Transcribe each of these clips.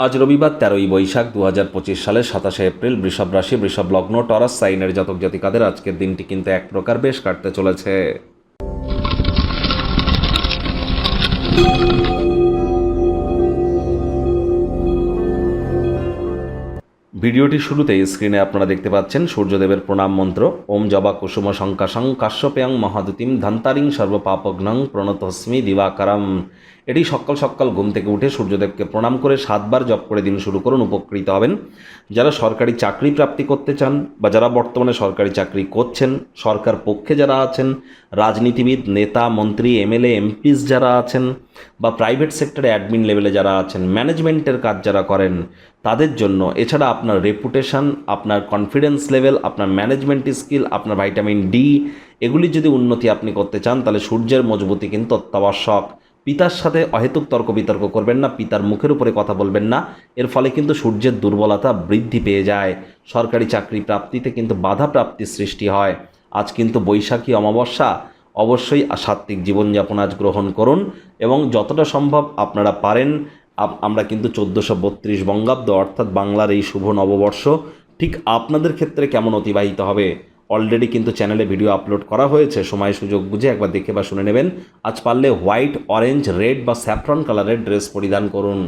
আজ রবিবার তেরোই বৈশাখ দু হাজার পঁচিশ সালের সাতাশে এপ্রিল বৃষভ রাশি, বৃষভ লগ্ন, টরাস, সাইনের জাতক জাতিকাদের আজকের দিনটি কিন্তু এক প্রকার বেশ কাটতে চলেছে। ভিডিওটি শুরুতেই স্ক্রিনে আপনারা দেখতে পাচ্ছেন সূর্যদেবের প্রণাম মন্ত্র, ওম জবা কুসুম শঙ্কাশং কাশ্যপেয়ং মহাদুতিম ধন্তারিং সর্বপাপঘ্নং প্রণতস্মি দিবাকারম। এটি সকাল সকাল ঘুম থেকে উঠে সূর্যদেবকে প্রণাম করে সাতবার জপ করে দিন শুরু করুন, উপকৃত হবেন। যারা সরকারি চাকরি প্রাপ্তি করতে চান বা যারা বর্তমানে সরকারি চাকরি করছেন, সরকার পক্ষে যারা আছেন, রাজনীতিবিদ, নেতা, মন্ত্রী, এমএলএ, এমপিস যারা আছেন বা প্রাইভেট সেক্টরে অ্যাডমিন লেভেলে যারা আছেন ম্যানেজমেন্টের কাজ যারা করেন, তাদের জন্য এছাড়া আপনার রেপুটেশন আপনার কনফিডেন্স লেভেল আপনার ম্যানেজমেন্ট স্কিল আপনার ভাইটামিন ডি এগুলি যদি উন্নতি আপনি করতে চান, তাহলে সূর্যের মজবুতি কিন্তু অত্যাবশ্যক। পিতার সাথে অহেতুক তর্ক বিতর্ক করবেন না, পিতার মুখের উপরে কথা বলবেন না, এর ফলে কিন্তু সূর্যের দুর্বলতা বৃদ্ধি পেয়ে যায়। সরকারি চাকরি প্রাপ্তিতে কিন্তু বাধা প্রাপ্তির সৃষ্টি হয়। আজ কিন্তু বৈশাখী অমাবস্যা অবশ্যই সাত্ত্বিক জীবনযাপন আজ গ্রহণ করুন এবং যতটা সম্ভব আপনারা পারেন আমরা কিন্তু চোদ্দোশো বত্রিশ বঙ্গাব্দ অর্থাৎ বাংলার এই শুভ নববর্ষ, ঠিক আপনাদের ক্ষেত্রে কেমন অতিবাহিত হবে? অলরেডি কিন্তু চ্যানেলে ভিডিও আপলোড করা হয়েছে, সময় সুযোগ বুঝে একবার দেখে বা শুনে নেবেন। আজ পারলে হোয়াইট অরেঞ্জ রেড বা স্যাফরন কালারের ড্রেস পরিধান করুন।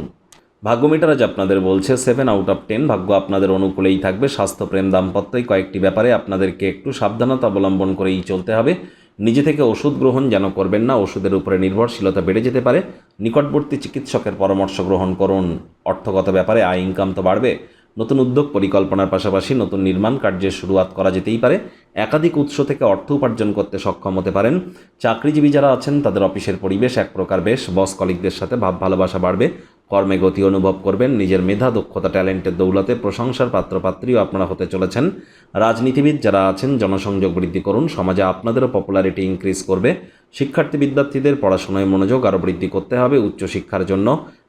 ভাগ্যমিটার আজ আপনাদের বলছে সেভেন আউট অফ টেন ভাগ্য আপনাদের অনুকূলেই থাকবে স্বাস্থ্যপ্রেম দাম্পত্যই কয়েকটি ব্যাপারে আপনাদেরকে একটু সাবধানতা অবলম্বন করেই চলতে হবে। নিজে থেকে ওষুধ গ্রহণ যেন করবেন না, ওষুধের উপরে নির্ভরশীলতা বেড়ে যেতে পারে। নিকটবর্তী চিকিৎসকের পরামর্শ গ্রহণ করুন। অর্থগত ব্যাপারে আয় ইনকাম তো বাড়বে। নতুন উদ্যোগ পরিকল্পনার পাশাপাশি নতুন নির্মাণ কার্যের শুরুয়াত করা যেতেই পারে। একাধিক উৎস থেকে অর্থ উপার্জন করতে সক্ষম হতে পারেন। চাকরিজীবী যারা আছেন, তাদের অফিসের পরিবেশ এক প্রকার বেশ। বস কলিকদের সাথে ভাব ভালোবাসা বাড়বে। কর্মে গতি অনুভব করবেন, নিজের মেধা, দক্ষতা, ট্যালেন্টের দৌলতে প্রশংসার পাত্রপাত্রীও আপনারা হতে চলেছেন। রাজনীতিবিদ যারা আছেন, জনসংযোগ বৃদ্ধি করুন, সমাজে আপনাদেরও পপুলারিটি ইনক্রিজ করবে। শিক্ষার্থী বিদ্যার্থীদের পড়াশোনায় মনোযোগ আরও বৃদ্ধি করতে হবে উচ্চশিক্ষার জন্য।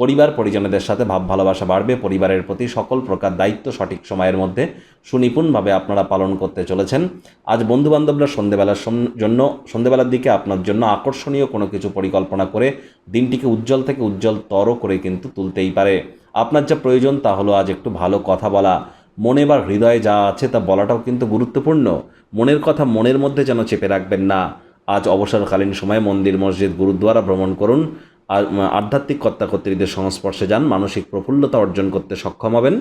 পরিবার, পরিজনদের সাথে ভাব, ভালোবাসা বাড়বে। পরিবারের প্রতি সকল প্রকার দায়িত্ব সঠিক সময়ের মধ্যে সুনিপুণভাবে আপনারা পালন করতে চলেছেন। আজ বন্ধুবান্ধবরা সন্ধেবেলার জন্য, সন্ধেবেলার দিকে আপনার জন্য আকর্ষণীয় কোনো কিছু পরিকল্পনা করে দিনটিকে উজ্জ্বল থেকে উজ্জ্বলতর করে কিন্তু তুলতেই পারে। আপনার যা প্রয়োজন তা হলো আজ একটু ভালো কথা বলা। মনে বা হৃদয়ে যা আছে তা বলাটাও কিন্তু গুরুত্বপূর্ণ। মনের কথা মনের মধ্যে যেন চেপে রাখবেন না। আজ অবসরকালীন সময়ে মন্দির, মসজিদ, গুরুদ্বারা ভ্রমণ করুন। আধ্যাত্মিক কর্তাকর্তৃদের সংস্পর্শে যান মানসিক প্রফুল্লতা অর্জন করতে সক্ষম হবেন।